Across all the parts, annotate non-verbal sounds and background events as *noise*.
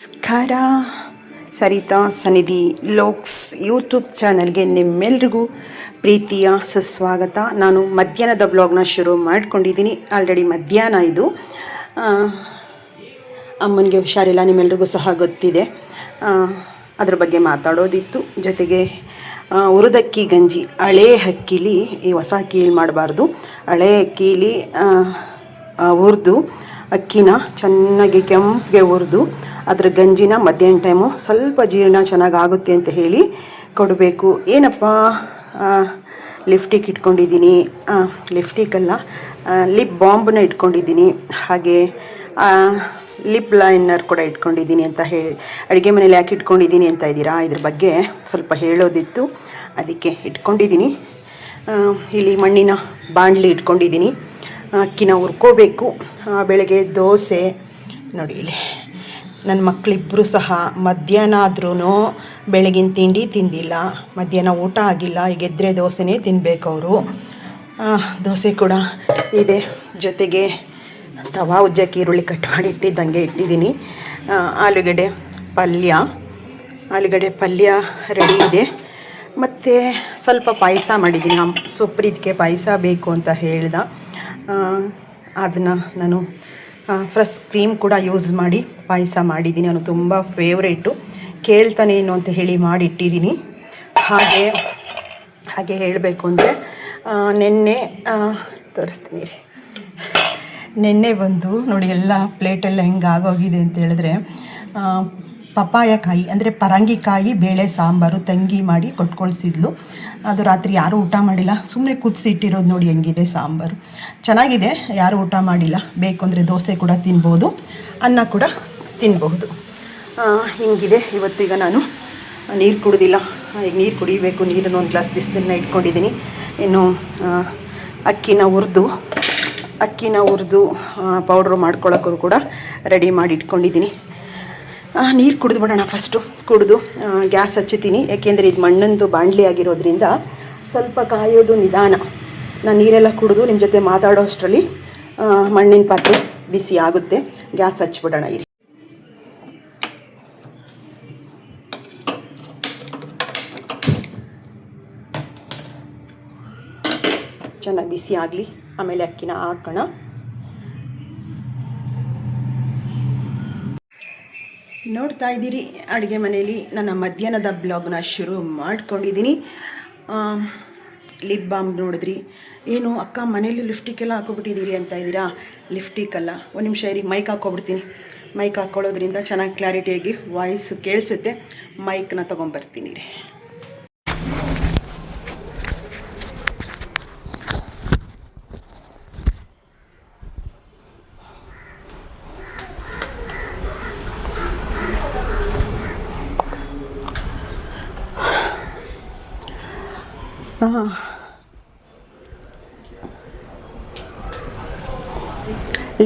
ನಮಸ್ಕಾರ. ಸರಿತಾ ಸನ್ನಿಧಿ ಲೋಕ್ಸ್ ಯೂಟ್ಯೂಬ್ ಚಾನಲ್ಗೆ ನಿಮ್ಮೆಲ್ರಿಗೂ ಪ್ರೀತಿಯ ಸುಸ್ವಾಗತ. ನಾನು ಮಧ್ಯಾಹ್ನದ ಬ್ಲಾಗ್ನ ಶುರು ಮಾಡ್ಕೊಂಡಿದ್ದೀನಿ. ಆಲ್ರೆಡಿ ಮಧ್ಯಾಹ್ನ ಇದು. ಅಮ್ಮನಿಗೆ ಹುಷಾರಿಲ್ಲ, ನಿಮ್ಮೆಲ್ರಿಗೂ ಸಹ ಗೊತ್ತಿದೆ. ಅದ್ರ ಬಗ್ಗೆ ಮಾತಾಡೋದಿತ್ತು. ಜೊತೆಗೆ ಹುರಿದಕ್ಕಿ ಗಂಜಿ, ಹಳೆ ಅಕ್ಕಿಲಿ ಈ ಹೊಸ ಅಕ್ಕಿಲಿ ಮಾಡಬಾರ್ದು. ಹಳೆ ಅಕ್ಕಿಲಿ ಹುರಿದು ಅಕ್ಕಿನ ಚೆನ್ನಾಗಿ ಕೆಂಪಿಗೆ ಹುರಿದು ಅದ್ರ ಗಂಜಿನ ಮಧ್ಯಾಹ್ನ ಟೈಮು ಸ್ವಲ್ಪ ಜೀರ್ಣ ಚೆನ್ನಾಗಿ ಆಗುತ್ತೆ ಅಂತ ಹೇಳಿ ಕೊಡಬೇಕು. ಏನಪ್ಪ? ಲಿಫ್ಟಿಕ್ ಇಟ್ಕೊಂಡಿದ್ದೀನಿ. ಲಿಫ್ಟಿಕಲ್ಲ ಲಿಪ್ ಬಾಂಬನ್ನ ಇಟ್ಕೊಂಡಿದ್ದೀನಿ. ಹಾಗೆ ಲಿಪ್ ಲೈನರ್ ಕೂಡ ಇಟ್ಕೊಂಡಿದ್ದೀನಿ ಅಂತ ಹೇಳಿ. ಅಡುಗೆ ಮನೇಲಿ ಯಾಕೆ ಇಟ್ಕೊಂಡಿದ್ದೀನಿ ಅಂತ ಇದ್ದೀರಾ? ಇದ್ರ ಬಗ್ಗೆ ಸ್ವಲ್ಪ ಹೇಳೋದಿತ್ತು. ಅದಕ್ಕೆ ಇಟ್ಕೊಂಡಿದ್ದೀನಿ. ಇಲ್ಲಿ ಮಣ್ಣಿನ ಬಾಣಲಿ ಇಟ್ಕೊಂಡಿದ್ದೀನಿ. ಅಕ್ಕಿನ ಹುರ್ಕೋಬೇಕು. ಬೆಳಗ್ಗೆ ದೋಸೆ. ನೋಡಿ ಇಲ್ಲಿ. ನನ್ನ ಮಕ್ಕಳಿಬ್ಬರು ಸಹ ಮಧ್ಯಾಹ್ನ ಆದ್ರೂ ಬೆಳಗಿನ ತಿಂಡಿ ತಿಂದಿಲ್ಲ. ಮಧ್ಯಾಹ್ನ ಊಟ ಆಗಿಲ್ಲ. ಈಗ ಎದ್ರೆ ದೋಸೆನೇ ತಿನ್ನಬೇಕು ಅವರು. ದೋಸೆ ಕೂಡ ಇದೆ. ಜೊತೆಗೆ ತವಾ ಉಜ್ಜಕ್ಕೆ ಈರುಳ್ಳಿ ಕಟ್ ಮಾಡಿ ಇಟ್ಟಿದ್ದಂಗೆ ಇಟ್ಟಿದ್ದೀನಿ. ಆ, ಆಲೂಗಡ್ಡೆ ಪಲ್ಯ. ಆಲೂಗಡ್ಡೆ ಪಲ್ಯ ರೆಡಿ ಇದೆ. ಮತ್ತು ಸ್ವಲ್ಪ ಪಾಯಸ ಮಾಡಿದ್ದೀನಿ. ಸುಪ್ರೀತ್ಗೆ ಪಾಯಸ ಬೇಕು ಅಂತ ಹೇಳ್ದ. ಅದನ್ನು ನಾನು ಫ್ರೆಶ್ ಕ್ರೀಮ್ ಕೂಡ ಯೂಸ್ ಮಾಡಿ ಪಾಯಸ ಮಾಡಿದ್ದೀನಿ. ಅವನು ತುಂಬ ಫೇವ್ರೇಟು ಕೇಳ್ತಾನೆ ಏನು ಅಂತ ಹೇಳಿ ಮಾಡಿಟ್ಟಿದ್ದೀನಿ. ಹಾಗೆ ಹಾಗೆ ಹೇಳಬೇಕು ಅಂದರೆ ನಿನ್ನೆ ತೋರಿಸ್ತೀನಿ ರೀ ನಿನ್ನೆ ಬಂದು ನೋಡಿ, ಎಲ್ಲ ಪ್ಲೇಟೆಲ್ಲ ಹೆಂಗೆ ಆಗೋಗಿದೆ ಅಂತ ಹೇಳಿದ್ರೆ ಪಪಾಯಕಾಯಿ ಅಂದರೆ ಪರಂಗಿಕಾಯಿ ಬೇಳೆ, ಸಾಂಬಾರು, ತಂಗಿ ಮಾಡಿ ಕೊಟ್ಕೊಳ್ಸಿದ್ಲು. ಅದು ರಾತ್ರಿ ಯಾರೂ ಊಟ ಮಾಡಿಲ್ಲ. ಸುಮ್ಮನೆ ಕುದಿಸಿಟ್ಟಿರೋದು ನೋಡಿ ಹೆಂಗಿದೆ ಸಾಂಬಾರು. ಚೆನ್ನಾಗಿದೆ, ಯಾರೂ ಊಟ ಮಾಡಿಲ್ಲ. ಬೇಕು ಅಂದರೆ ದೋಸೆ ಕೂಡ ತಿನ್ಬೋದು, ಅನ್ನ ಕೂಡ ತಿನ್ಬಹುದು. ಹಿಂಗಿದೆ. ಇವತ್ತೀಗ ನಾನು ನೀರು ಕುಡಿದಿಲ್ಲ. ಈಗ ನೀರು ಕುಡಿಬೇಕು. ನೀರನ್ನು ಒಂದು ಗ್ಲಾಸ್ ಬಿಸಿಲನ್ನ ಇಟ್ಕೊಂಡಿದ್ದೀನಿ. ಇನ್ನು ಅಕ್ಕಿನ ಹುರಿದು ಅಕ್ಕಿನ ಹುರಿದು ಪೌಡ್ರು ಮಾಡ್ಕೊಳ್ಳೋಕ್ಕೂ ಕೂಡ ರೆಡಿ ಮಾಡಿ ಇಟ್ಕೊಂಡಿದ್ದೀನಿ ನೀರು ಕುಡಿದು ಬಿಡೋಣ ಫಸ್ಟು ಕುಡಿದು ಗ್ಯಾಸ್ ಹಚ್ಚುತ್ತೀನಿ. ಏಕೆಂದರೆ ಇದು ಮಣ್ಣಂದು ಬಾಣಲಿ ಆಗಿರೋದ್ರಿಂದ ಸ್ವಲ್ಪ ಕಾಯೋದು ನಿಧಾನ. ನಾನು ನೀರೆಲ್ಲ ಕುಡಿದು ನಿಮ್ಮ ಜೊತೆ ಮಾತಾಡೋ ಅಷ್ಟರಲ್ಲಿ ಮಣ್ಣಿನ ಪಾತ್ರೆ ಬಿಸಿ ಆಗುತ್ತೆ. ಗ್ಯಾಸ್ ಹಚ್ಬಿಡೋಣ ಇರಿ. ಚೆನ್ನಾಗಿ ಬಿಸಿ ಆಗಲಿ. ಆಮೇಲೆ ಅಕ್ಕಿನ ಹಾಕೋಣ. ನೋಡ್ತಾ ಇದ್ದೀರಿ, ಅಡುಗೆ ಮನೆಯಲ್ಲಿ ನನ್ನ ಮಧ್ಯಾಹ್ನದ ಬ್ಲಾಗ್ನ ಶುರು ಮಾಡ್ಕೊಂಡಿದ್ದೀನಿ. ಲಿಪ್ ಬಾಮ್ ನೋಡಿದ್ರಿ. ಏನು, ಅಕ್ಕ ಮನೇಲಿ ಎಲ್ಲ ಹಾಕೋಬಿಟ್ಟಿದ್ದೀರಿ ಅಂತ ಇದ್ದೀರಾ? ಲಿಫ್ಟಿಕ್ ಅಲ್ಲ. ಒಂದು ನಿಮಿಷ ಇರಿ ಮೈಕ್ ಹಾಕ್ಕೊಬಿಡ್ತೀನಿ. ಮೈಕ್ ಹಾಕ್ಕೊಳ್ಳೋದ್ರಿಂದ ಚೆನ್ನಾಗಿ ಕ್ಲಾರಿಟಿಯಾಗಿ ವಾಯ್ಸ್ ಕೇಳಿಸುತ್ತೆ. ಮೈಕ್ನ ತೊಗೊಂಬರ್ತೀನಿ ರೀ ಹಾಂ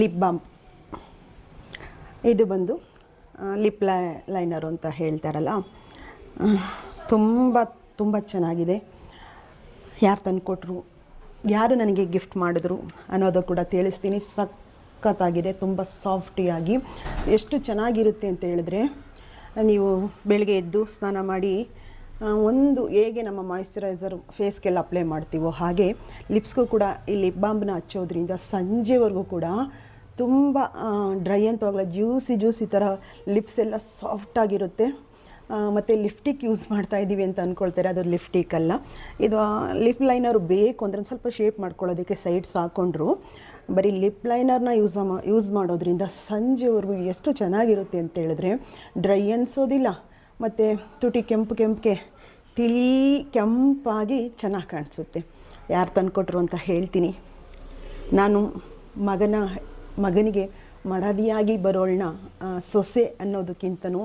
ಲಿಪ್ ಬಾಮ್ ಇದು ಬಂದು ಲಿಪ್ ಲೈ ಲೈನರು ಅಂತ ಹೇಳ್ತಾರಲ್ಲ. ತುಂಬ ತುಂಬ ಚೆನ್ನಾಗಿದೆ. ಯಾರು ತಂದುಕೊಟ್ರು, ಯಾರು ನನಗೆ ಗಿಫ್ಟ್ ಮಾಡಿದ್ರು ಅನ್ನೋದು ಕೂಡ ತಿಳಿಸ್ತೀನಿ. ಸಖತ್ತಾಗಿದೆ, ತುಂಬ ಸಾಫ್ಟಿಯಾಗಿ ಎಷ್ಟು ಚೆನ್ನಾಗಿರುತ್ತೆ ಅಂತ ಹೇಳಿದ್ರೆ, ನೀವು ಬೆಳಗ್ಗೆ ಎದ್ದು ಸ್ನಾನ ಮಾಡಿ ಒಂದು ಹೇಗೆ ನಮ್ಮ ಮಾಯಿಶ್ಚರೈಸರ್ ಫೇಸ್ಗೆಲ್ಲ ಅಪ್ಲೈ ಮಾಡ್ತೀವೋ ಹಾಗೆ ಲಿಪ್ಸ್ಗೂ ಕೂಡ ಈ ಲಿಪ್ ಬಾಂಬ್ನ ಹಚ್ಚೋದ್ರಿಂದ ಸಂಜೆವರೆಗೂ ಕೂಡ ತುಂಬ ಡ್ರೈ ಅಂತ ಹೋಗಲ್ಲ ಜ್ಯೂಸಿ ಜ್ಯೂಸಿ ಥರ ಲಿಪ್ಸ್ ಎಲ್ಲ ಸಾಫ್ಟಾಗಿರುತ್ತೆ ಮತ್ತು ಲಿಫ್ಟಿಕ್ ಯೂಸ್ ಮಾಡ್ತಾ ಇದ್ದೀವಿ ಅಂತ ಅಂದ್ಕೊಳ್ತಾರೆ ಅದು ಲಿಫ್ಟಿಕ್ ಅಲ್ಲ. ಇದು ಲಿಪ್ ಲೈನರ್ ಬೇಕು ಅಂದರೆ ಒಂದು ಸ್ವಲ್ಪ ಶೇಪ್ ಮಾಡ್ಕೊಳ್ಳೋದಕ್ಕೆ ಸೈಡ್ಸ್ ಹಾಕ್ಕೊಂಡ್ರು ಬರೀ ಲಿಪ್ ಲೈನರ್ನ ಯೂಸ್ ಯೂಸ್ ಮಾಡೋದ್ರಿಂದ ಸಂಜೆವರೆಗೂ ಎಷ್ಟು ಚೆನ್ನಾಗಿರುತ್ತೆ ಅಂತ ಹೇಳಿದ್ರೆ ಡ್ರೈ ಅನಿಸೋದಿಲ್ಲ, ಮತ್ತು ತುಟಿ ಕೆಂಪು ಕೆಂಪಿಗೆ ತಿಳಿ ಕೆಂಪಾಗಿ ಚೆನ್ನಾಗಿ ಕಾಣಿಸುತ್ತೆ. ಯಾರು ತಂದುಕೊಟ್ರು ಅಂತ ಹೇಳ್ತೀನಿ. ನಾನು ಮಗನ ಮಗನಿಗೆ ಮಡದಿಯಾಗಿ ಬರೋಳನ್ನ ಸೊಸೆ ಅನ್ನೋದಕ್ಕಿಂತನೂ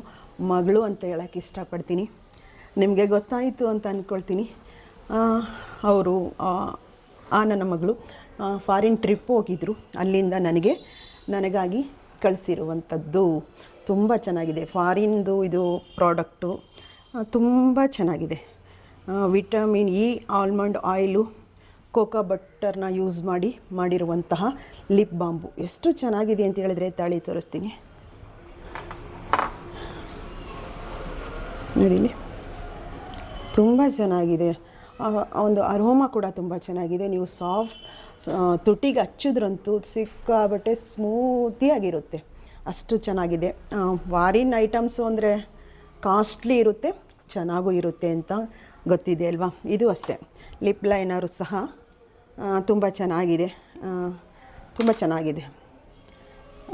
ಮಗಳು ಅಂತ ಹೇಳೋಕ್ಕೆ ಇಷ್ಟಪಡ್ತೀನಿ. ನಿಮಗೆ ಗೊತ್ತಾಯಿತು ಅಂತ ಅಂದ್ಕೊಳ್ತೀನಿ ಅವರು, ಆ ನನ್ನ ಮಗಳು ಫಾರಿನ್ ಟ್ರಿಪ್ ಹೋಗಿದ್ರು. ಅಲ್ಲಿಂದ ನನಗೆ, ನನಗಾಗಿ ಕಳಿಸಿರುವಂಥದ್ದು ತುಂಬ ಚೆನ್ನಾಗಿದೆ. ಫಾರಿನ್ದು ಇದು ಪ್ರಾಡಕ್ಟು ತುಂಬ ಚೆನ್ನಾಗಿದೆ. Vitamin E almond oil cocoa ಬಟ್ಟರ್ನ use ಮಾಡಿ ಮಾಡಿರುವಂತಹ ಲಿಪ್ ಬಾಂಬು. ಎಷ್ಟು ಚೆನ್ನಾಗಿದೆ ಅಂತ ಹೇಳಿದ್ರೆ ತಾಳಿ ತೋರಿಸ್ತೀನಿ. ನೋಡಿಲಿ ತುಂಬ ಚೆನ್ನಾಗಿದೆ. ಒಂದು ಅರೋಮಾ ಕೂಡ ತುಂಬ ಚೆನ್ನಾಗಿದೆ. ನೀವು ಸಾಫ್ಟ್ ತುಟಿಗೆ ಹಚ್ಚಿದ್ರಂತೂ ಸಿಕ್ಕಾಬಟ್ಟೆ ಸ್ಮೂತಿಯಾಗಿರುತ್ತೆ. ಅಷ್ಟು ಚೆನ್ನಾಗಿದೆ. ವಾರಿನ್ ಐಟಮ್ಸು ಅಂದರೆ ಕಾಸ್ಟ್ಲಿ ಇರುತ್ತೆ, ಚೆನ್ನಾಗೂ ಇರುತ್ತೆ ಅಂತ ಗೊತ್ತಿದೆ ಅಲ್ವಾ? ಇದು ಅಷ್ಟೇ. ಲಿಪ್ ಲೈನರು ಸಹ ತುಂಬ ಚೆನ್ನಾಗಿದೆ. ತುಂಬ ಚೆನ್ನಾಗಿದೆ.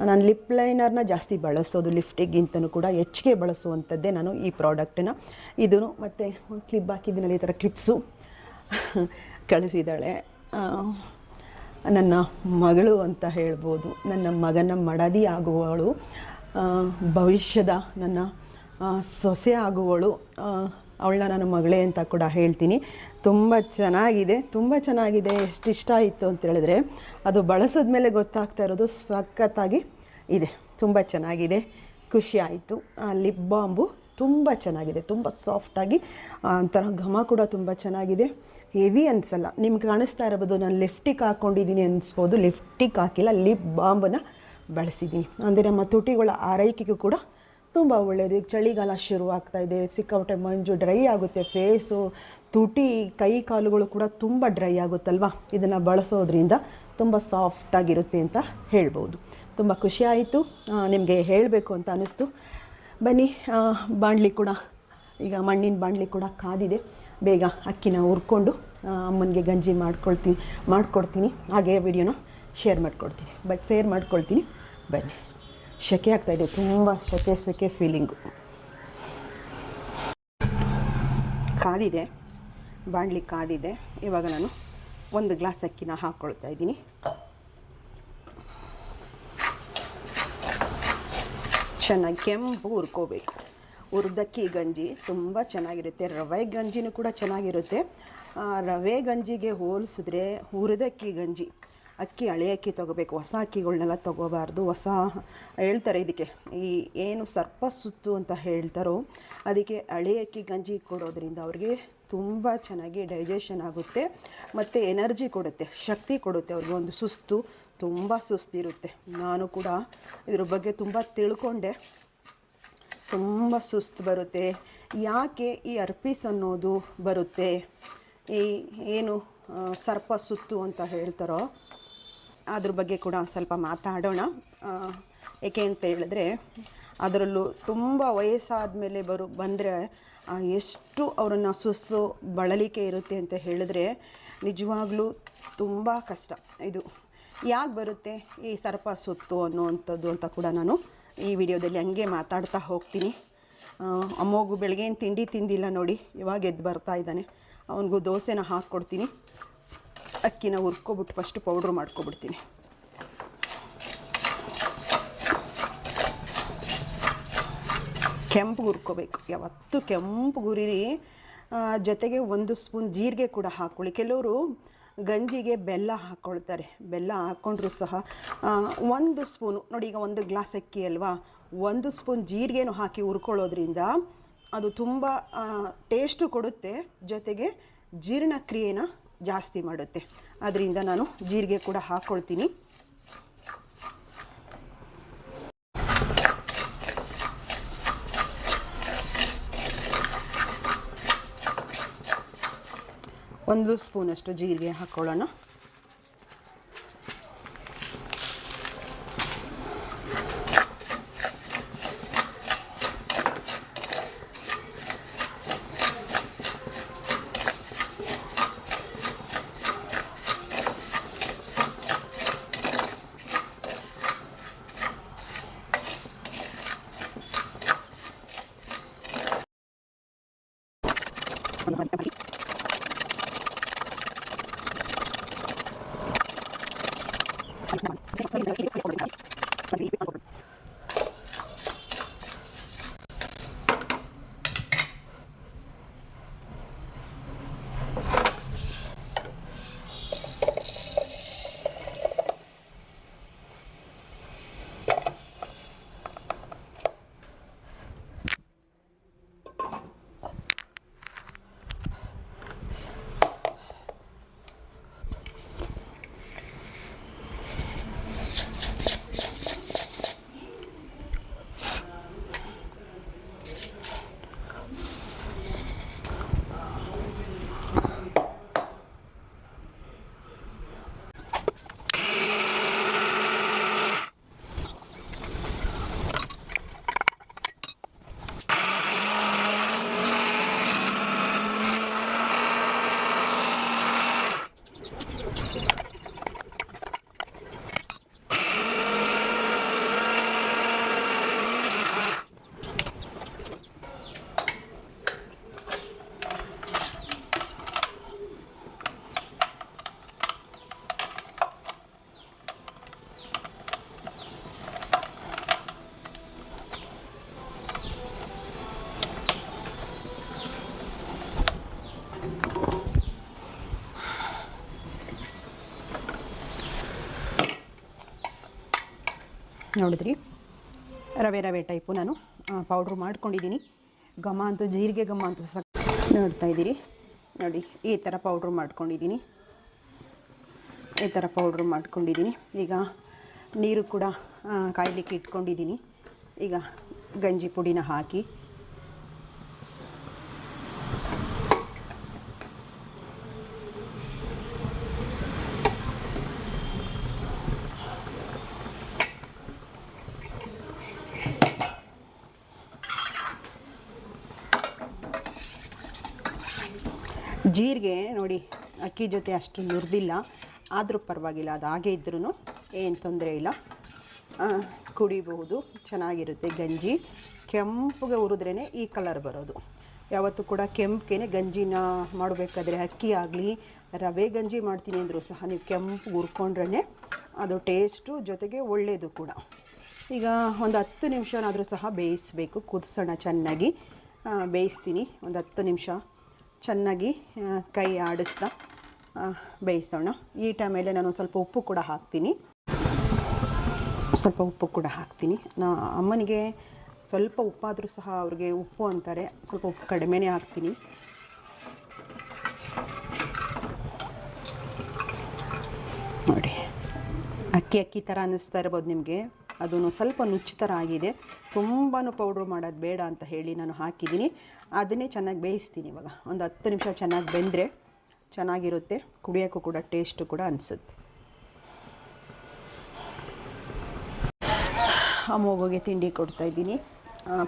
ನಾನು ಲಿಪ್ ಲೈನರ್ನ ಜಾಸ್ತಿ ಬಳಸೋದು ಲಿಫ್ಟಿಗಿಂತನೂ ಕೂಡ ಹೆಚ್ಚಿಗೆ ಬಳಸುವಂಥದ್ದೇ ನಾನು ಈ ಪ್ರಾಡಕ್ಟನ್ನು ಇದನ್ನು ಮತ್ತು ಕ್ಲಿಪ್ ಹಾಕಿದ್ದೀನಲ್ಲ ಈ ಥರ ಕ್ಲಿಪ್ಸು *laughs* ಕಳಿಸಿದ್ದಾಳೆ. ನನ್ನ ಮಗಳು ಅಂತ ಹೇಳ್ಬೋದು. ನನ್ನ ಮಗನ ಮಡದಿ ಆಗುವವಳು ಭವಿಷ್ಯದ ನನ್ನ ಸೊಸೆ ಆಗುವಳು ಅವಳನ್ನ ನಾನು ಮಗಳೇ ಅಂತ ಕೂಡ ಹೇಳ್ತೀನಿ. ತುಂಬ ಚೆನ್ನಾಗಿದೆ ತುಂಬ ಚೆನ್ನಾಗಿದೆ, ಎಷ್ಟು ಇಷ್ಟ ಆಯಿತು ಅಂತ ಹೇಳಿದ್ರೆ, ಅದು ಬಳಸಿದ ಮೇಲೆ ಗೊತ್ತಾಗ್ತಾ ಇರೋದು ಸಖತ್ತಾಗಿ ಇದೆ, ತುಂಬ ಚೆನ್ನಾಗಿದೆ, ಖುಷಿ ಆಯಿತು. ಆ ಲಿಪ್ ಬಾಂಬು ತುಂಬ ಚೆನ್ನಾಗಿದೆ, ತುಂಬ ಸಾಫ್ಟಾಗಿ ಒಂಥರ ಘಮ ಕೂಡ ತುಂಬ ಚೆನ್ನಾಗಿದೆ. ಹೆವಿ ಅನಿಸಲ್ಲ, ನಿಮ್ಗೆ ಕಾಣಿಸ್ತಾ ಇರ್ಬೋದು ನಾನು ಲಿಫ್ಟಿಗೆ ಹಾಕ್ಕೊಂಡಿದ್ದೀನಿ ಅನಿಸ್ಬೋದು. ಲಿಫ್ಟಿಗೆ ಹಾಕಿಲ್ಲ, ಲಿಪ್ ಬಾಂಬನ್ನು ಬಳಸಿದ್ದೀನಿ. ಅಂದರೆ ನಮ್ಮ ತುಟಿಗಳ ಆರೈಕೆಗೂ ಕೂಡ ತುಂಬ ಒಳ್ಳೆಯದು ಈಗ ಚಳಿಗಾಲ ಶುರು ಆಗ್ತಾ ಇದೆ. ಸಿಕ್ಕಾಪಟ್ಟೆ ಮಂಜು ಡ್ರೈ ಆಗುತ್ತೆ. ಫೇಸು, ತುಟಿ, ಕೈ ಕಾಲುಗಳು ಕೂಡ ತುಂಬ ಡ್ರೈ ಆಗುತ್ತಲ್ವ? ಇದನ್ನು ಬಳಸೋದ್ರಿಂದ ತುಂಬ ಸಾಫ್ಟಾಗಿರುತ್ತೆ ಅಂತ ಹೇಳ್ಬೋದು. ತುಂಬ ಖುಷಿ ಆಯಿತು. ನಿಮಗೆ ಹೇಳಬೇಕು ಅಂತ ಅನ್ನಿಸ್ತು ಬನ್ನಿ ಬಾಣಲಿ ಕೂಡ, ಈಗ ಮಣ್ಣಿನ ಬಾಣಲಿ ಕೂಡ ಕಾದಿದೆ. ಬೇಗ ಅಕ್ಕಿನ ಹುರ್ಕೊಂಡು ಅಮ್ಮನಿಗೆ ಗಂಜಿ ಮಾಡ್ಕೊಳ್ತೀನಿ, ಮಾಡ್ಕೊಡ್ತೀನಿ. ಹಾಗೆ ವಿಡಿಯೋನ ಶೇರ್ ಮಾಡ್ಕೊಡ್ತೀನಿ. ಬಟ್ ಶೇರ್ ಮಾಡ್ಕೊಳ್ತೀನಿ. ಬನ್ನಿ. ಸೆಕೆ ಆಗ್ತಾಯಿದೆ ತುಂಬ ಸೆಕೆ ಸೆಕೆ ಫೀಲಿಂಗು ಕಾದಿದೆ, ಬಾಣಲಿ ಕಾದಿದೆ. ಇವಾಗ ನಾನು ಒಂದು ಗ್ಲಾಸ್ ಅಕ್ಕಿನ ಹಾಕ್ಕೊಳ್ತಾ ಇದ್ದೀನಿ. ಚೆನ್ನಾಗಿ ಕೆಂಪು ಹುರ್ಕೋಬೇಕು. ಹುರಿದಕ್ಕಿ ಗಂಜಿ ತುಂಬ ಚೆನ್ನಾಗಿರುತ್ತೆ. ರವೆ ಗಂಜಿನೂ ಕೂಡ ಚೆನ್ನಾಗಿರುತ್ತೆ. ರವೆ ಗಂಜಿಗೆ ಹೋಲಿಸಿದ್ರೆ ಹುರಿದಕ್ಕಿ ಗಂಜಿ ಅಕ್ಕಿ, ಹಳೆ ಅಕ್ಕಿ ತೊಗೋಬೇಕು. ಹೊಸ ಅಕ್ಕಿಗಳನ್ನೆಲ್ಲ ತೊಗೋಬಾರ್ದು. ಹೊಸ ಹೇಳ್ತಾರೆ ಇದಕ್ಕೆ. ಈ ಏನು ಸರ್ಪ ಸುತ್ತು ಅಂತ ಹೇಳ್ತಾರೋ ಅದಕ್ಕೆ ಹಳೆ ಅಕ್ಕಿ, ಗಂಜಿ ಕೊಡೋದ್ರಿಂದ ಅವ್ರಿಗೆ ತುಂಬ ಚೆನ್ನಾಗಿ ಡೈಜೆಷನ್ ಆಗುತ್ತೆ. ಮತ್ತು ಎನರ್ಜಿ ಕೊಡುತ್ತೆ. ಶಕ್ತಿ ಕೊಡುತ್ತೆ ಅವ್ರಿಗೆ. ಒಂದು ಸುಸ್ತು ತುಂಬ ಸುಸ್ತಿರುತ್ತೆ. ನಾನು ಕೂಡ ಇದ್ರ ಬಗ್ಗೆ ತುಂಬ ತಿಳ್ಕೊಂಡೆ. ತುಂಬ ಸುಸ್ತು ಬರುತ್ತೆ. ಯಾಕೆ ಈ ಅರ್ಪಿಸ್ ಅನ್ನೋದು ಬರುತ್ತೆ? ಈ ಏನು ಸರ್ಪ ಸುತ್ತು ಅಂತ ಹೇಳ್ತಾರೋ ಅದ್ರ ಬಗ್ಗೆ ಕೂಡ ಸ್ವಲ್ಪ ಮಾತಾಡೋಣ. ಏಕೆ ಅಂತ ಹೇಳಿದ್ರೆ ಅದರಲ್ಲೂ ತುಂಬ ವಯಸ್ಸಾದ ಮೇಲೆ ಬರು, ಬಂದರೆ ಎಷ್ಟು ಅವರನ್ನು ಸುಸ್ತು, ಬಳಲಿಕೆ ಇರುತ್ತೆ ಅಂತ ಹೇಳಿದ್ರೆ ನಿಜವಾಗ್ಲೂ ತುಂಬ ಕಷ್ಟ ಇದು. ಯಾಕೆ ಬರುತ್ತೆ ಈ ಸರ್ಪ ಸುತ್ತು ಅನ್ನುವಂಥದ್ದು ಅಂತ ಕೂಡ ನಾನು ಈ ವಿಡಿಯೋದಲ್ಲಿ ಹಂಗೆ ಮಾತಾಡ್ತಾ ಹೋಗ್ತೀನಿ. ಅಮ್ಮಗು ಬೆಳಗ್ಗೆ ತಿಂಡಿ ತಿಂದಿಲ್ಲ ನೋಡಿ, ಇವಾಗ ಎದ್ದು ಬರ್ತಾ ಇದ್ದಾನೆ. ಅವನಿಗೂ ದೋಸೆನ ಹಾಕ್ಕೊಡ್ತೀನಿ. ಅಕ್ಕಿನ ಹುರ್ಕೊಬಿಟ್ಟು ಫಸ್ಟ್ ಪೌಡ್ರ್ ಮಾಡ್ಕೊಬಿಡ್ತೀನಿ. ಕೆಂಪು ಹುರ್ಕೋಬೇಕು. ಯಾವತ್ತೂ ಕೆಂಪು ಗುರಿರಿ ಆ, ಜೊತೆಗೆ ಒಂದು ಸ್ಪೂನ್ ಜೀರಿಗೆ ಕೂಡ ಹಾಕ್ಕೊಳ್ಳಿ ಕೆಲವರು ಗಂಜಿಗೆ ಬೆಲ್ಲ ಹಾಕ್ಕೊಳ್ತಾರೆ ಬೆಲ್ಲ ಹಾಕ್ಕೊಂಡ್ರು ಸಹ ಒಂದು ಸ್ಪೂನು ನೋಡಿ ಈಗ ಒಂದು ಗ್ಲಾಸ್ ಅಕ್ಕಿ ಅಲ್ವಾ? ಒಂದು ಸ್ಪೂನ್ ಜೀರಿಗೆನೂ ಹಾಕಿ ಹುರ್ಕೊಳ್ಳೋದ್ರಿಂದ ಅದು ತುಂಬ ಟೇಸ್ಟು ಕೊಡುತ್ತೆ. ಜೊತೆಗೆ ಜೀರ್ಣಕ್ರಿಯೆನ ಜಾಸ್ತಿ ಮಾಡುತ್ತೆ. ಅದರಿಂದ ನಾನು ಜೀರಿಗೆ ಕೂಡ ಹಾಕ್ಕೊಳ್ತೀನಿ ಒಂದು ಸ್ಪೂನಷ್ಟು ಜೀರಿಗೆ ಹಾಕ್ಕೊಳ್ಳೋಣ ನೋಡಿದ್ರಿ? ರವೆ ರವೆ ಟೈಪು ನಾನು ಪೌಡ್ರ್ ಮಾಡ್ಕೊಂಡಿದ್ದೀನಿ. ಘಮ ಅಂತೂ ಜೀರಿಗೆ ಘಮ ಅಂತೂ ಸಹ ನೋಡ್ತಾ ಇದ್ದೀರಿ. ನೋಡಿ, ಈ ಥರ ಪೌಡ್ರ್ ಮಾಡ್ಕೊಂಡಿದ್ದೀನಿ. ಈ ಥರ ಪೌಡ್ರ್ ಮಾಡ್ಕೊಂಡಿದ್ದೀನಿ. ಈಗ ನೀರು ಕೂಡ ಕಾಯಲಿಕ್ಕೆ ಇಟ್ಕೊಂಡಿದ್ದೀನಿ. ಈಗ ಗಂಜಿ ಪುಡಿನ ಹಾಕಿ. ಜೀರಿಗೆ ನೋಡಿ, ಅಕ್ಕಿ ಜೊತೆ ಅಷ್ಟು ನುರಿದಿಲ್ಲ. ಆದರೂ ಪರವಾಗಿಲ್ಲ, ಅದು ಹಾಗೆ ಇದ್ರೂ ಏನು ತೊಂದರೆ ಇಲ್ಲ. ಕುಡಿಬಹುದು, ಚೆನ್ನಾಗಿರುತ್ತೆ ಗಂಜಿ. ಕೆಂಪಗೆ ಹುರಿದ್ರೇ ಈ ಕಲರ್ ಬರೋದು. ಯಾವತ್ತೂ ಕೂಡ ಕೆಂಪಗೆ ಗಂಜಿನ ಮಾಡಬೇಕಾದ್ರೆ ಅಕ್ಕಿ ಆಗಲಿ, ರವೆ ಗಂಜಿ ಮಾಡ್ತೀನಿ ಅಂದರೂ ಸಹ ನೀವು ಕೆಂಪು ಹುರ್ಕೊಂಡ್ರೇ ಅದು ಟೇಸ್ಟು ಜೊತೆಗೆ ಒಳ್ಳೆಯದು ಕೂಡ. ಈಗ ಒಂದು ಹತ್ತು ನಿಮಿಷನಾದರೂ ಸಹ ಬೇಯಿಸಬೇಕು, ಕುದಿಸೋಣ ಚೆನ್ನಾಗಿ. ಬೇಯಿಸ್ತೀನಿ, ಒಂದು ಹತ್ತು ನಿಮಿಷ. ಚೆನ್ನಾಗಿ ಕೈ ಆಡಿಸ್ತಾ ಬೇಯಿಸೋಣ. ಈ ಟೈಮಲ್ಲಿ ನಾನು ಸ್ವಲ್ಪ ಉಪ್ಪು ಕೂಡ ಹಾಕ್ತೀನಿ. ಸ್ವಲ್ಪ ಉಪ್ಪು ಕೂಡ ಹಾಕ್ತೀನಿ. ನಾ, ಅಮ್ಮನಿಗೆ ಸ್ವಲ್ಪ ಉಪ್ಪಾದರೂ ಸಹ ಅವ್ರಿಗೆ ಉಪ್ಪು ಅಂತಾರೆ. ಸ್ವಲ್ಪ ಉಪ್ಪು ಕಡಿಮೆನೇ ಹಾಕ್ತೀನಿ. ನೋಡಿ. ಅಕ್ಕಿ ಅಕ್ಕಿ ಥರ ಅನ್ನಿಸ್ತಾ ಇರ್ಬೋದು ನಿಮಗೆ. ಅದೂ ಸ್ವಲ್ಪ ನುಚ್ಚು ಥರ ಆಗಿದೆ ತುಂಬಾ ಪೌಡ್ರ್ ಮಾಡೋದು ಬೇಡ ಅಂತ ಹೇಳಿ ನಾನು ಹಾಕಿದ್ದೀನಿ. ಅದನ್ನೇ ಚೆನ್ನಾಗಿ ಬೇಯಿಸ್ತೀನಿ ಇವಾಗ. ಒಂದು ಹತ್ತು ನಿಮಿಷ ಚೆನ್ನಾಗಿ ಬೆಂದರೆ ಚೆನ್ನಾಗಿರುತ್ತೆ. ಕುಡಿಯೋಕ್ಕೂ ಕೂಡ ಟೇಸ್ಟು ಕೂಡ ಅನಿಸುತ್ತೆ. ಅಮ್ಮೋಗೋಗೆ ತಿಂಡಿ ಕೊಡ್ತಾಯಿದ್ದೀನಿ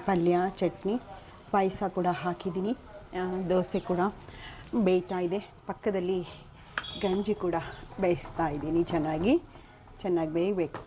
ಪಲ್ಯ, ಚಟ್ನಿ, ಪಾಯಸ ಕೂಡ ಹಾಕಿದ್ದೀನಿ. ದೋಸೆ ಕೂಡ ಬೇಯ್ತಾ ಇದೆ. ಪಕ್ಕದಲ್ಲಿ ಗಂಜಿ ಕೂಡ ಬೇಯಿಸ್ತಾ ಇದ್ದೀನಿ ಚೆನ್ನಾಗಿ. ಚೆನ್ನಾಗಿ ಬೇಯಬೇಕು.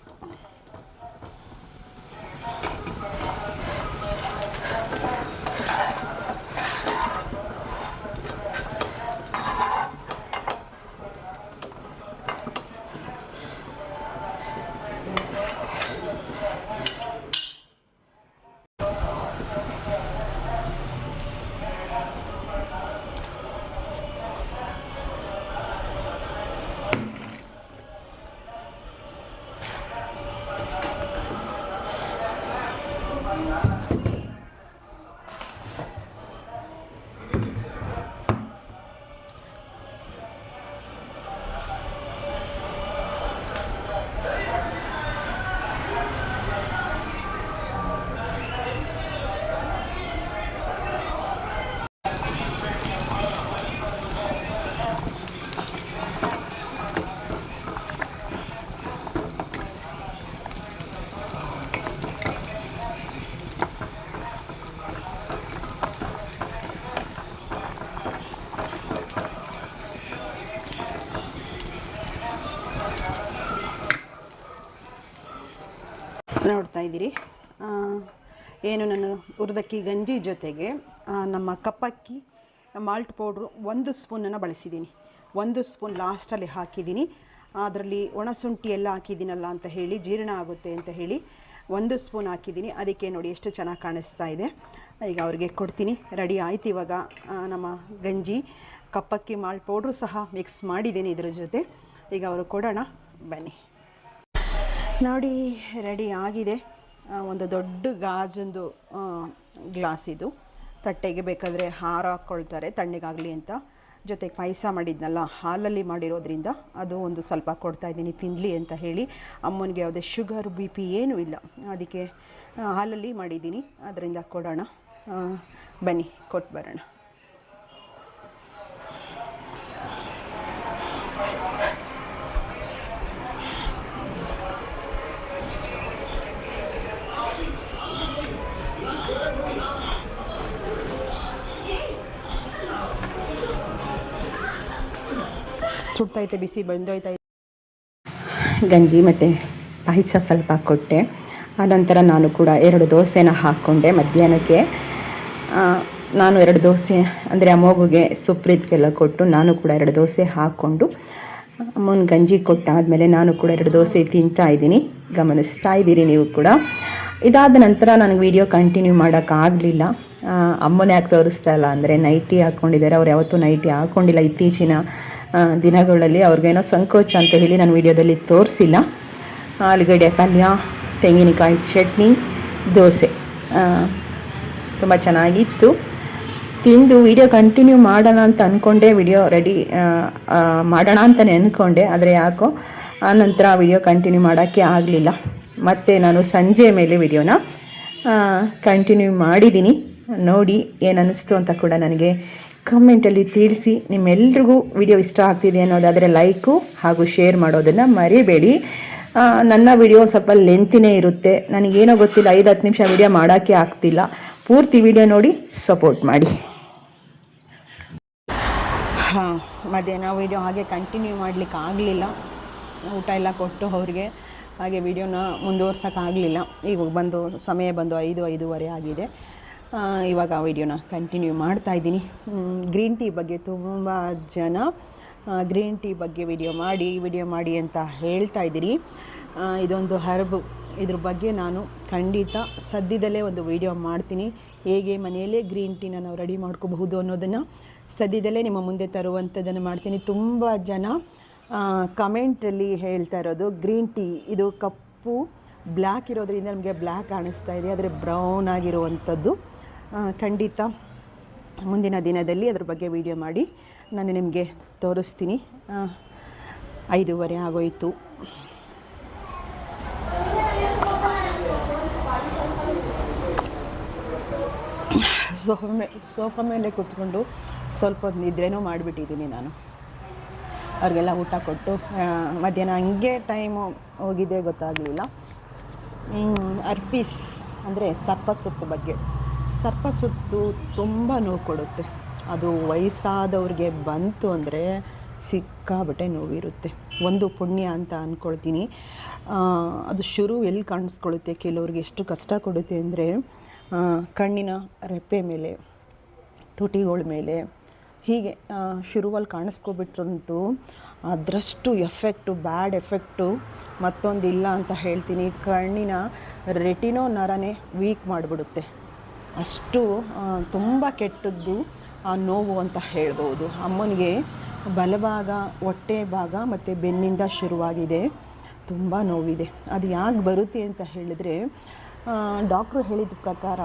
ನೋಡ್ತಾ ಇದ್ದೀರಿ. ಏನು ನಾನು ಹುರಿದಕ್ಕಿ ಗಂಜಿ ಜೊತೆಗೆ ನಮ್ಮ ಕಪ್ಪಕ್ಕಿ, ಮಾಲ್ಟ್ ಪೌಡ್ರು ಒಂದು ಸ್ಪೂನನ್ನು ಬಳಸಿದ್ದೀನಿ. ಒಂದು ಸ್ಪೂನ್ ಲಾಸ್ಟಲ್ಲಿ ಹಾಕಿದ್ದೀನಿ. ಅದರಲ್ಲಿ ಒಣಶುಂಠಿ ಎಲ್ಲ ಹಾಕಿದ್ದೀನಲ್ಲ ಅಂತ ಹೇಳಿ, ಜೀರ್ಣ ಆಗುತ್ತೆ ಅಂತ ಹೇಳಿ ಒಂದು ಸ್ಪೂನ್ ಹಾಕಿದ್ದೀನಿ. ಅದಕ್ಕೆ ನೋಡಿ ಎಷ್ಟು ಚೆನ್ನಾಗಿ ಕಾಣಿಸ್ತಾ ಇದೆ. ಈಗ ಅವ್ರಿಗೆ ಕೊಡ್ತೀನಿ. ರೆಡಿ ಆಯ್ತು ಇವಾಗ ನಮ್ಮ ಗಂಜಿ, ಕಪ್ಪಕ್ಕಿ, ಮಾಲ್ಟ್ ಪೌಡ್ರು ಸಹ ಮಿಕ್ಸ್ ಮಾಡಿದ್ದೀನಿ ಇದರ ಜೊತೆ. ಈಗ ಅವರು ಕೊಡೋಣ. ಬನ್ನಿ. ನೋಡಿ ರೆಡಿ ಆಗಿದೆ. ಒಂದು ದೊಡ್ಡ ಗಾಜೊಂದು ಗ್ಲಾಸ್ ಇದು. ತಟ್ಟೆಗೆ ಬೇಕಾದರೆ ಹಾರ ಹಾಕ್ಕೊಳ್ತಾರೆ, ತಣ್ಣಗಾಗಲಿ ಅಂತ. ಜೊತೆಗೆ ಪಾಯಸ ಮಾಡಿದ್ನಲ್ಲ, ಹಾಲಲ್ಲಿ ಮಾಡಿರೋದ್ರಿಂದ ಅದು ಒಂದು ಸ್ವಲ್ಪ ಕೊಡ್ತಾ ಇದ್ದೀನಿ ತಿನ್ನಲಿ ಅಂತ ಹೇಳಿ. ಅಮ್ಮನಿಗೆ ಯಾವುದೇ ಶುಗರ್ ಬಿ ಪಿ ಏನೂ ಇಲ್ಲ. ಅದಕ್ಕೆ ಹಾಲಲ್ಲಿ ಮಾಡಿದ್ದೀನಿ. ಅದರಿಂದ ಕೊಡೋಣ. ಬನ್ನಿ, ಕೊಟ್ಟು ಬರೋಣ. ಸುಡ್ತೈತೆ, ಬಿಸಿ ಬಂದೋಯ್ತೈತೆ. ಗಂಜಿ ಮತ್ತು ಪಾಯಸ ಸ್ವಲ್ಪ ಕೊಟ್ಟೆ. ಆನಂತರ ನಾನು ಕೂಡ ಎರಡು ದೋಸೆನ ಹಾಕ್ಕೊಂಡೆ ಮಧ್ಯಾಹ್ನಕ್ಕೆ. ನಾನು ಎರಡು ದೋಸೆ, ಅಂದರೆ ಅಮ್ಮಗುಗೆ ಸುಪ್ರೀತ್ಗೆಲ್ಲ ಕೊಟ್ಟು ನಾನು ಕೂಡ ಎರಡು ದೋಸೆ ಹಾಕ್ಕೊಂಡು ಅಮ್ಮನ ಗಂಜಿ ಕೊಟ್ಟಾದಮೇಲೆ ನಾನು ಕೂಡ ಎರಡು ದೋಸೆ ತಿಂತಾ ಇದ್ದೀನಿ. ಗಮನಿಸ್ತಾ ಇದ್ದೀರಿ ನೀವು ಕೂಡ. ಇದಾದ ನಂತರ ನನಗೆ ವಿಡಿಯೋ ಕಂಟಿನ್ಯೂ ಮಾಡೋಕ್ಕಾಗಲಿಲ್ಲ. ಅಮ್ಮನೇ ಯಾಕೆ ತೋರಿಸ್ತಾ ಇಲ್ಲ ಅಂದರೆ ನೈಟಿ ಹಾಕ್ಕೊಂಡಿದ್ದಾರೆ ಅವ್ರು ಯಾವತ್ತೂ ನೈಟಿ ಹಾಕ್ಕೊಂಡಿಲ್ಲ ಇತ್ತೀಚಿನ ದಿನಗಳಲ್ಲಿ ಅವ್ರಿಗೇನೋ ಸಂಕೋಚ ಅಂತ ಹೇಳಿ ನಾನು ವಿಡಿಯೋದಲ್ಲಿ ತೋರಿಸಿಲ್ಲ. ಆಲೂಗಡ್ಡೆ, ಪಲ್ಯ, ತೆಂಗಿನಕಾಯಿ ಚಟ್ನಿ, ದೋಸೆ. ತುಂಬ ಚೆನ್ನಾಗಿತ್ತು. ತಿಂದು ವಿಡಿಯೋ ಕಂಟಿನ್ಯೂ ಮಾಡೋಣ ಅಂತ ಅಂದ್ಕೊಂಡೆ ವಿಡಿಯೋ ರೆಡಿ ಮಾಡೋಣ ಅಂತಲೇ ಅಂದ್ಕೊಂಡೆ ಆದರೆ ಯಾಕೋ ಆ ನಂತರ ವಿಡಿಯೋ ಕಂಟಿನ್ಯೂ ಮಾಡೋಕ್ಕೆ ಆಗಲಿಲ್ಲ. ಮತ್ತು ನಾನು ಸಂಜೆ ಮೇಲೆ ವಿಡಿಯೋನ ಕಂಟಿನ್ಯೂ ಮಾಡಿದ್ದೀನಿ. ನೋಡಿ ಏನು ಅನ್ನಿಸ್ತು ಅಂತ ಕೂಡ ನನಗೆ ಕಮೆಂಟಲ್ಲಿ ತಿಳಿಸಿ. ನಿಮ್ಮೆಲ್ರಿಗೂ ವಿಡಿಯೋ ಇಷ್ಟ ಆಗ್ತಿದೆ ಅನ್ನೋದಾದರೆ ಲೈಕು ಹಾಗೂ ಶೇರ್ ಮಾಡೋದನ್ನು ಮರಿಬೇಡಿ. ನನ್ನ ವಿಡಿಯೋ ಸ್ವಲ್ಪ ಲೆಂತಿನೇ ಇರುತ್ತೆ. ನನಗೇನೋ ಗೊತ್ತಿಲ್ಲ, ಐದು ಹತ್ತು ನಿಮಿಷ ವಿಡಿಯೋ ಮಾಡೋಕ್ಕೆ ಆಗ್ತಿಲ್ಲ. ಪೂರ್ತಿ ವಿಡಿಯೋ ನೋಡಿ ಸಪೋರ್ಟ್ ಮಾಡಿ. ಹಾಂ, ಮಧ್ಯಾಹ್ನ ವಿಡಿಯೋ ಹಾಗೆ ಕಂಟಿನ್ಯೂ ಮಾಡಲಿಕ್ಕೆ ಆಗಲಿಲ್ಲ. ಊಟ ಎಲ್ಲ ಕೊಟ್ಟು ಅವ್ರಿಗೆ ಹಾಗೆ ವಿಡಿಯೋನ ಮುಂದುವರ್ಸೋಕ್ಕಾಗಲಿಲ್ಲ ಈಗ ಬಂದು, ಸಮಯ ಬಂದು ಐದು, ಐದೂವರೆ ಆಗಿದೆ. ಆ, ಇವಾಗ ವೀಡಿಯೋನ ಕಂಟಿನ್ಯೂ ಮಾಡ್ತಾ ಇದ್ದೀನಿ. ಗ್ರೀನ್ ಟೀ ಬಗ್ಗೆ ತುಂಬ ಜನ ಗ್ರೀನ್ ಟೀ ಬಗ್ಗೆ ವಿಡಿಯೋ ಮಾಡಿ ವಿಡಿಯೋ ಮಾಡಿ ಅಂತ ಹೇಳ್ತಾ ಇದ್ದೀರಿ. ಇದೊಂದು ಹರ್ಬ್. ಇದ್ರ ಬಗ್ಗೆ ನಾನು ಖಂಡಿತ ಸದ್ಯದಲ್ಲೇ ಒಂದು ವಿಡಿಯೋ ಮಾಡ್ತೀನಿ. ಹೇಗೆ ಮನೆಯಲ್ಲೇ ಗ್ರೀನ್ ಟೀನ ನಾವು ರೆಡಿ ಮಾಡ್ಕೋಬಹುದು ಅನ್ನೋದನ್ನು ಸದ್ಯದಲ್ಲೇ ನಿಮ್ಮ ಮುಂದೆ ತರುವಂಥದ್ದನ್ನು ಮಾಡ್ತೀನಿ. ತುಂಬ ಜನ ಕಮೆಂಟಲ್ಲಿ ಹೇಳ್ತಾ ಇರೋದು ಗ್ರೀನ್ ಟೀ ಇದು ಕಪ್ಪು ಬ್ಲ್ಯಾಕ್ ಇರೋದ್ರಿಂದ ನಮಗೆ ಬ್ಲ್ಯಾಕ್ ಕಾಣಿಸ್ತಾ ಇದೆ ಆದರೆ ಬ್ರೌನ್ ಆಗಿರುವಂಥದ್ದು. ಆ, ಖಂಡಿತ ಮುಂದಿನ ದಿನದಲ್ಲಿ ಅದ್ರ ಬಗ್ಗೆ ವಿಡಿಯೋ ಮಾಡಿ ನಾನು ನಿಮಗೆ ತೋರಿಸ್ತೀನಿ. ಐದೂವರೆ ಆಗೋಯಿತು. ಸೋಫಾ ಮೇ, ಸೋಫಾ ಮೇಲೆ ಕೂತ್ಕೊಂಡು ಸ್ವಲ್ಪ ಹೊತ್ತು ನಿದ್ರೆನೂ ಮಾಡಿಬಿಟ್ಟಿದ್ದೀನಿ ನಾನು. ಅವ್ರಿಗೆಲ್ಲ ಊಟ ಕೊಟ್ಟು ಮಧ್ಯಾಹ್ನ ಹಂಗೆ ಟೈಮು ಹೋಗಿದೆ ಗೊತ್ತಾಗಲಿಲ್ಲ. ಅರ್ಪೀಸ್ ಅಂದರೆ ಸರ್ಪಸುತ್ತು ಬಗ್ಗೆ. ಸರ್ಪಸುತ್ತು ತುಂಬ ನೋವು ಕೊಡುತ್ತೆ. ಅದು ವಯಸ್ಸಾದವ್ರಿಗೆ ಬಂತು ಅಂದರೆ ಸಿಕ್ಕಾಬಟ್ಟೆ ನೋವಿರುತ್ತೆ. ಒಂದು ಪುಣ್ಯ ಅಂತ ಅಂದ್ಕೊಳ್ತೀನಿ ಅದು ಶುರು ಎಲ್ಲಿ ಕಾಣಿಸ್ಕೊಳುತ್ತೆ ಕೆಲವ್ರಿಗೆ ಎಷ್ಟು ಕಷ್ಟ ಕೊಡುತ್ತೆ ಅಂದರೆ ಕಣ್ಣಿನ ರೆಪ್ಪೆ ಮೇಲೆ, ತುಟಿಗಳ ಮೇಲೆ. ಹೀಗೆ ಶುರುವಲ್ಲಿ ಕಾಣಿಸ್ಕೊಬಿಟ್ರಂತೂ ಅದರಷ್ಟು ಎಫೆಕ್ಟು, ಬ್ಯಾಡ್ ಎಫೆಕ್ಟು ಮತ್ತೊಂದಿಲ್ಲ ಅಂತ ಹೇಳ್ತೀನಿ. ಕಣ್ಣಿನ ರೆಟಿನೋ ನರನೇ ವೀಕ್ ಮಾಡಿಬಿಡುತ್ತೆ. ಅಷ್ಟು ತುಂಬ ಕೆಟ್ಟದ್ದು ಆ ನೋವು ಅಂತ ಹೇಳ್ಬೋದು. ಅಮ್ಮನಿಗೆ ಬಲಭಾಗ, ಹೊಟ್ಟೆ ಭಾಗ ಮತ್ತು ಬೆನ್ನಿಂದ ಶುರುವಾಗಿದೆ. ತುಂಬ ನೋವಿದೆ. ಅದು ಯಾಕೆ ಬರುತ್ತೆ ಅಂತ ಹೇಳಿದರೆ ಡಾಕ್ಟ್ರು ಹೇಳಿದ ಪ್ರಕಾರ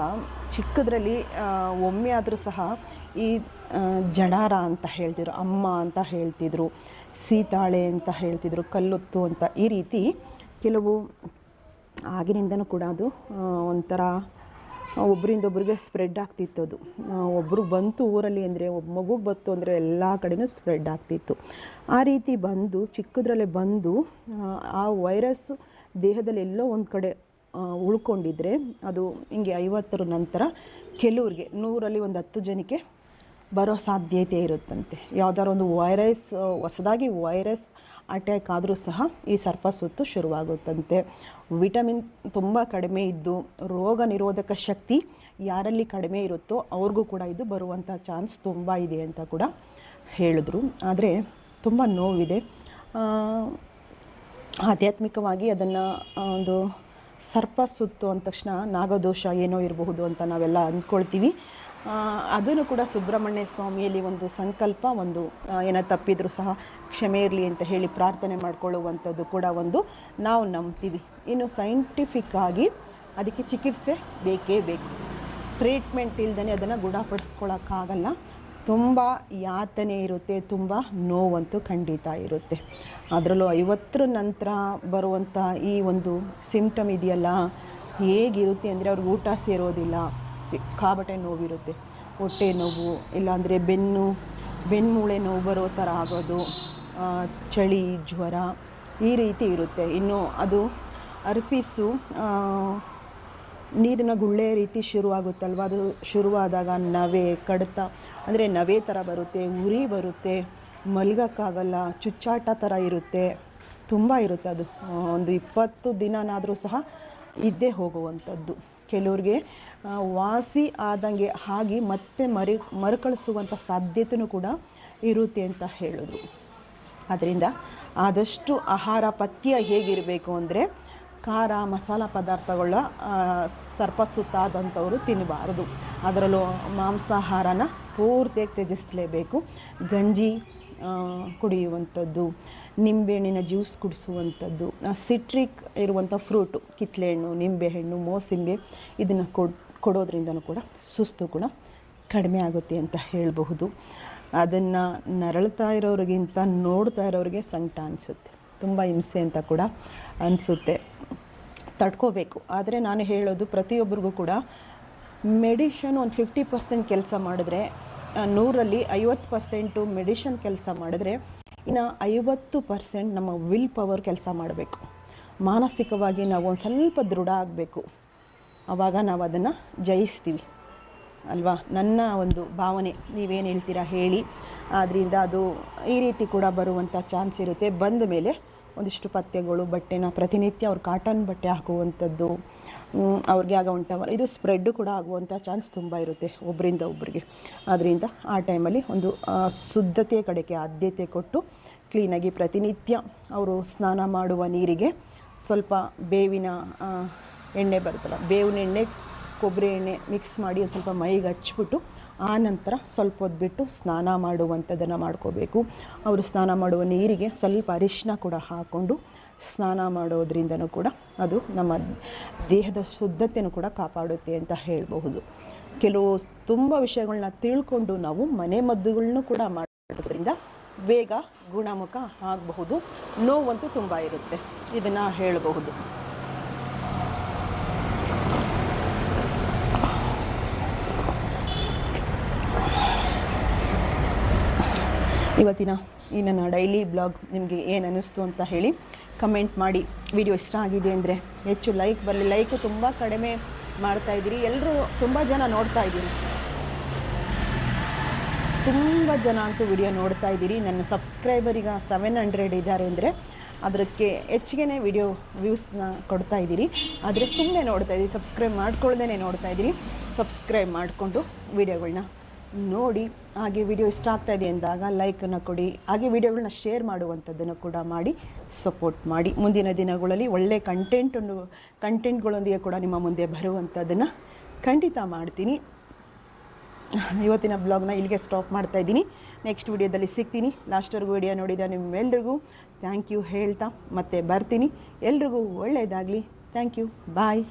ಚಿಕ್ಕದ್ರಲ್ಲಿ ಒಮ್ಮೆ ಆದರೂ ಸಹ ಈ ಜಡಾರ ಅಂತ ಹೇಳ್ತಿದ್ರು, ಅಮ್ಮ ಅಂತ ಹೇಳ್ತಿದ್ರು, ಸೀತಾಳೆ ಅಂತ ಹೇಳ್ತಿದ್ರು, ಕಲ್ಲೊತ್ತು ಅಂತ ಈ ರೀತಿ ಕೆಲವು ಆಗಿನಿಂದನೂ ಕೂಡ ಅದು ಒಂಥರ ಒಬ್ಬರಿಂದ ಒಬ್ಬರಿಗೆ ಸ್ಪ್ರೆಡ್ ಆಗ್ತಿತ್ತು ಅದು. ಒಬ್ಬರು ಬಂತು ಊರಲ್ಲಿ ಅಂದರೆ ಒಬ್ಬ ಮಗುಗೆ ಬಂತು ಅಂದರೆ ಎಲ್ಲ ಕಡೆನೂ ಸ್ಪ್ರೆಡ್ ಆಗ್ತಿತ್ತು. ಆ ರೀತಿ ಬಂದು ಚಿಕ್ಕದ್ರಲ್ಲೇ ಬಂದು ಆ, ವೈರಸ್ ದೇಹದಲ್ಲಿ ಎಲ್ಲೋ ಒಂದು ಕಡೆ ಉಳ್ಕೊಂಡಿದ್ರೆ ಅದು ಹಿಂಗೆ ಐವತ್ತರ ನಂತರ ಕೆಲವ್ರಿಗೆ ನೂರಲ್ಲಿ ಒಂದು ಹತ್ತು ಜನಕ್ಕೆ ಬರೋ ಸಾಧ್ಯತೆ ಇರುತ್ತಂತೆ. ಯಾವ್ದಾದ್ರು ಒಂದು ವೈರಸ್ ಹೊಸದಾಗಿ ವೈರಸ್ ಅಟ್ಯಾಕ್ ಆದರೂ ಸಹ ಈ ಸರ್ಪಸುತ್ತು ಶುರುವಾಗುತ್ತಂತೆ. ವಿಟಮಿನ್ ತುಂಬ ಕಡಿಮೆ ಇದ್ದು, ರೋಗ ನಿರೋಧಕ ಶಕ್ತಿ ಯಾರಲ್ಲಿ ಕಡಿಮೆ ಇರುತ್ತೋ ಅವ್ರಿಗೂ ಕೂಡ ಇದು ಬರುವಂಥ ಚಾನ್ಸ್ ತುಂಬ ಇದೆ ಅಂತ ಕೂಡ ಹೇಳಿದ್ರು. ಆದರೆ ತುಂಬ ನೋವಿದೆ. ಆಧ್ಯಾತ್ಮಿಕವಾಗಿ ಅದನ್ನು ಒಂದು ಸರ್ಪ ಸುತ್ತು ಅಂದ ತಕ್ಷಣ ನಾಗದೋಷ ಏನೋ ಇರಬಹುದು ಅಂತ ನಾವೆಲ್ಲ ಅಂದ್ಕೊಳ್ತೀವಿ. ಅದನ್ನು ಕೂಡ ಸುಬ್ರಹ್ಮಣ್ಯ ಸ್ವಾಮಿಯಲ್ಲಿ ಒಂದು ಸಂಕಲ್ಪ, ಒಂದು ಏನ ತಪ್ಪಿದರೂ ಸಹ ಕ್ಷಮೆ ಇರಲಿ ಅಂತ ಹೇಳಿ ಪ್ರಾರ್ಥನೆ ಮಾಡಿಕೊಳ್ಳುವಂಥದ್ದು ಕೂಡ ಒಂದು ನಾವು ನಂಬ್ತೀವಿ. ಇನ್ನು ಸೈಂಟಿಫಿಕ್ ಆಗಿ ಅದಕ್ಕೆ ಚಿಕಿತ್ಸೆ ಬೇಕೇ ಬೇಕು. ಟ್ರೀಟ್ಮೆಂಟ್ ಇಲ್ದೇ ಅದನ್ನು ಗುಣಪಡಿಸ್ಕೊಳ್ಳೋಕ್ಕಾಗಲ್ಲ. ತುಂಬ ಯಾತನೆ ಇರುತ್ತೆ, ತುಂಬ ನೋವಂತೂ ಖಂಡಿತ ಇರುತ್ತೆ. ಅದರಲ್ಲೂ ಐವತ್ತರ ನಂತರ ಬರುವಂಥ ಈ ಒಂದು ಸಿಂಪ್ಟಮ್ ಇದೆಯಲ್ಲ, ಹೇಗಿರುತ್ತೆ ಅಂದರೆ ಅವ್ರಿಗೆ ಊಟ ಸೇರೋದಿಲ್ಲ. ಸಿಕ್ಕಾಬಟ್ಟೆ ನೋವಿರುತ್ತೆ, ಹೊಟ್ಟೆ ನೋವು, ಇಲ್ಲಾಂದರೆ ಬೆನ್ನು, ಬೆನ್ಮೂಳೆ ನೋವು ಬರೋ ಥರ ಆಗೋದು ಚಳಿ, ಜ್ವರ ಈ ರೀತಿ ಇರುತ್ತೆ. ಇನ್ನು ಅದು ಅರ್ಪಿಸು ನೀರಿನ ಗುಳ್ಳೆ ರೀತಿ ಶುರುವಾಗುತ್ತಲ್ವ? ಅದು ಶುರುವಾದಾಗ ನವೆ, ಕಡತ, ಅಂದರೆ ನವೆ ಥರ ಬರುತ್ತೆ, ಉರಿ ಬರುತ್ತೆ, ಮಲ್ಗೋಕ್ಕಾಗಲ್ಲ, ಚುಚ್ಚಾಟ ಥರ ಇರುತ್ತೆ, ತುಂಬ ಇರುತ್ತೆ ಅದು. ಒಂದು ಇಪ್ಪತ್ತು ದಿನನಾದರೂ ಸಹ ಇದ್ದೇ ಹೋಗುವಂಥದ್ದು. ಕೆಲವ್ರಿಗೆ ವಾಸಿ ಆದಂಗೆ ಆಗಿ ಮತ್ತೆ ಮರಿ ಮರುಕಳಿಸುವಂಥ ಸಾಧ್ಯತೆಯೂ ಕೂಡ ಇರುತ್ತೆ ಅಂತ ಹೇಳಿದ್ರು. ಅದರಿಂದ ಆದಷ್ಟು ಆಹಾರ ಪಥ್ಯ ಹೇಗಿರಬೇಕು ಅಂದರೆ ಖಾರ ಮಸಾಲ ಪದಾರ್ಥಗಳ ಸರ್ಪಸುತ್ತಾದಂಥವರು ಸರ್ಪ ಸುತ್ತಾದಂಥವರು ತಿನ್ನಬಾರ್ದು ಅದರಲ್ಲೂ ಮಾಂಸಾಹಾರನ ಪೂರ್ತಿಯಾಗಿ ತ್ಯಜಿಸಲೇಬೇಕು. ಗಂಜಿ ಕುಡಿಯುವಂಥದ್ದು, ನಿಂಬೆಹಣ್ಣಿನ ಜ್ಯೂಸ್ ಕುಡಿಸುವಂಥದ್ದು ಸಿಟ್ರಿಕ್ ಇರುವಂಥ ಫ್ರೂಟು ಕಿತ್ಳೆಹಣ್ಣು ನಿಂಬೆಹಣ್ಣು, ಮೋಸಂಬೆ, ಇದನ್ನು ಕೊಡ್ ಕೊಡೋದ್ರಿಂದನೂ ಕೂಡ ಸುಸ್ತು ಕೂಡ ಕಡಿಮೆ ಆಗುತ್ತೆ ಅಂತ ಹೇಳಬಹುದು. ಅದನ್ನು ನರಳ್ತಾ ಇರೋರಿಗಿಂತ ನೋಡ್ತಾ ಇರೋರಿಗೆ ಸಂಕಟ ಅನಿಸುತ್ತೆ. ತುಂಬ ಹಿಂಸೆ ಅಂತ ಕೂಡ ಅನಿಸುತ್ತೆ. ತಡ್ಕೋಬೇಕು. ಆದರೆ ನಾನು ಹೇಳೋದು ಪ್ರತಿಯೊಬ್ಬರಿಗೂ ಕೂಡ ಮೆಡಿಷನ್ ಒಂದು ಫಿಫ್ಟಿ ಪರ್ಸೆಂಟ್ ಕೆಲಸ ಮಾಡಿದ್ರೆ ನೂರಲ್ಲಿ ಐವತ್ತು ಪರ್ಸೆಂಟು ಮೆಡಿಷನ್ ಕೆಲಸ ಮಾಡಿದ್ರೆ, ಇನ್ನು ಐವತ್ತು ಪರ್ಸೆಂಟ್ ನಮ್ಮ ವಿಲ್ ಪವರ್ ಕೆಲಸ ಮಾಡಬೇಕು. ಮಾನಸಿಕವಾಗಿ ನಾವು ಒಂದು ಸ್ವಲ್ಪ ದೃಢ ಆಗಬೇಕು. ಆವಾಗ ನಾವು ಅದನ್ನು ಜಯಿಸ್ತೀವಿ. ಅಲ್ವಾ? ನನ್ನ ಒಂದು ಭಾವನೆ. ನೀವೇನು ಹೇಳ್ತೀರಾ ಹೇಳಿ. ಆದ್ದರಿಂದ ಅದು ಈ ರೀತಿ ಕೂಡ ಬರುವಂಥ ಚಾನ್ಸ್ ಇರುತ್ತೆ. ಬಂದ ಮೇಲೆ ಒಂದಿಷ್ಟು ಪಥ್ಯಗಳು ಬಟ್ಟೆನ ಪ್ರತಿನಿತ್ಯ ಅವ್ರು ಕಾಟನ್ ಬಟ್ಟೆ ಹಾಕುವಂಥದ್ದು ಅವ್ರಿಗೆ ಆಗ ಉಂಟ. ಇದು ಸ್ಪ್ರೆಡ್ ಕೂಡ ಆಗುವಂಥ ಚಾನ್ಸ್ ತುಂಬ ಇರುತ್ತೆ ಒಬ್ಬರಿಂದ ಒಬ್ಬರಿಗೆ ಆದ್ದರಿಂದ ಆ ಟೈಮಲ್ಲಿ ಒಂದು ಶುದ್ಧತೆಯ ಕಡೆಗೆ ಆದ್ಯತೆ ಕೊಟ್ಟು ಕ್ಲೀನಾಗಿ ಪ್ರತಿನಿತ್ಯ ಅವರು ಸ್ನಾನ ಮಾಡುವ ನೀರಿಗೆ ಸ್ವಲ್ಪ ಬೇವಿನ ಎಣ್ಣೆ ಬರುತ್ತಲ್ಲ, ಬೇವಿನ ಎಣ್ಣೆ, ಕೊಬ್ಬರಿ ಎಣ್ಣೆ ಮಿಕ್ಸ್ ಮಾಡಿ ಸ್ವಲ್ಪ ಮೈಗೆ ಹಚ್ಬಿಟ್ಟು ಆ ನಂತರ ಸ್ವಲ್ಪ ಹೊದ್ಬಿಟ್ಟು ಬಿಟ್ಟು ಸ್ನಾನ ಮಾಡುವಂಥದ್ದನ್ನು ಮಾಡ್ಕೋಬೇಕು. ಅವರು ಸ್ನಾನ ಮಾಡುವ ನೀರಿಗೆ ಸ್ವಲ್ಪ ಅರಿಶಿನ ಕೂಡ ಹಾಕ್ಕೊಂಡು ಸ್ನಾನ ಮಾಡೋದ್ರಿಂದನೂ ಕೂಡ ಅದು ನಮ್ಮ ದೇಹದ ಶುದ್ಧತೆಯನ್ನು ಕೂಡ ಕಾಪಾಡುತ್ತೆ ಅಂತ ಹೇಳಬಹುದು. ಕೆಲವು ತುಂಬ ವಿಷಯಗಳನ್ನ ತಿಳ್ಕೊಂಡು ನಾವು ಮನೆ ಮದ್ದುಗಳನ್ನೂ ಕೂಡ ಮಾಡೋದ್ರಿಂದ ಬೇಗ ಗುಣಮುಖ ಆಗಬಹುದು, ನೋವಂತೂ ತುಂಬ ಇರುತ್ತೆ. ಇದನ್ನು ಹೇಳಬಹುದು. ಇವತ್ತಿನ ಈ ನನ್ನ ಡೈಲಿ ಬ್ಲಾಗ್ ನಿಮಗೆ ಏನು ಅನ್ನಿಸ್ತು ಅಂತ ಹೇಳಿ ಕಮೆಂಟ್ ಮಾಡಿ. ವಿಡಿಯೋ ಇಷ್ಟ ಆಗಿದೆ ಅಂದರೆ ಹೆಚ್ಚು ಲೈಕ್ ಬರಲಿ. ಲೈಕ್ ತುಂಬ ಕಡಿಮೆ ಮಾಡ್ತಾ ಇದ್ದೀರಿ. ಎಲ್ಲರೂ ತುಂಬ ಜನ ನೋಡ್ತಾ ಇದ್ದೀನಿ ತುಂಬ ಜನ ಅಂತೂ ವಿಡಿಯೋ ನೋಡ್ತಾ ಇದ್ದೀರಿ. ನನ್ನ ಸಬ್ಸ್ಕ್ರೈಬರ್ ಈಗ ಸೆವೆನ್ ಹಂಡ್ರೆಡ್ ಇದ್ದಾರೆ ಅಂದರೆ ಅದಕ್ಕೆ ಹೆಚ್ಚಿಗೆ ವಿಡಿಯೋ ವ್ಯೂಸ್ನ ಕೊಡ್ತಾ ಇದ್ದೀರಿ. ಆದರೆ ಸುಮ್ಮನೆ ನೋಡ್ತಾ ಇದ್ದೀರಿ. ಸಬ್ಸ್ಕ್ರೈಬ್ ಮಾಡ್ಕೊಳ್ದೇ ನೋಡ್ತಾ ಇದ್ದೀರಿ. ಸಬ್ಸ್ಕ್ರೈಬ್ ಮಾಡಿಕೊಂಡು ವಿಡಿಯೋಗಳನ್ನ ನೋಡಿ ಹಾಗೆ ವಿಡಿಯೋ ಇಷ್ಟ ಆಗ್ತಾ ಇದೆ ಅಂದಾಗ ಲೈಕನ್ನು ಕೊಡಿ, ಹಾಗೆ ವಿಡಿಯೋಗಳನ್ನ ಶೇರ್ ಮಾಡುವಂಥದ್ದನ್ನು ಕೂಡ ಮಾಡಿ ಸಪೋರ್ಟ್ ಮಾಡಿ. ಮುಂದಿನ ದಿನಗಳಲ್ಲಿ ಒಳ್ಳೆಯ ಕಂಟೆಂಟನ್ನು ಕಂಟೆಂಟ್ಗಳೊಂದಿಗೆ ಕೂಡ ನಿಮ್ಮ ಮುಂದೆ ಬರುವಂಥದ್ದನ್ನು ಖಂಡಿತ ಮಾಡ್ತೀನಿ. ಇವತ್ತಿನ ಬ್ಲಾಗ್ನ ಇಲ್ಲಿಗೆ ಸ್ಟಾಪ್ ಮಾಡ್ತಾ ಇದ್ದೀನಿ. ನೆಕ್ಸ್ಟ್ ವಿಡಿಯೋದಲ್ಲಿ ಸಿಗ್ತೀನಿ. ಲಾಸ್ಟ್ವರೆಗೂ ವಿಡಿಯೋ ನೋಡಿದ ನಿಮ್ಮೆಲ್ರಿಗೂ ಥ್ಯಾಂಕ್ ಯು ಹೇಳ್ತಾ ಮತ್ತೆ ಬರ್ತೀನಿ. ಎಲ್ರಿಗೂ ಒಳ್ಳೆಯದಾಗಲಿ ಥ್ಯಾಂಕ್ ಯು ಬಾಯ್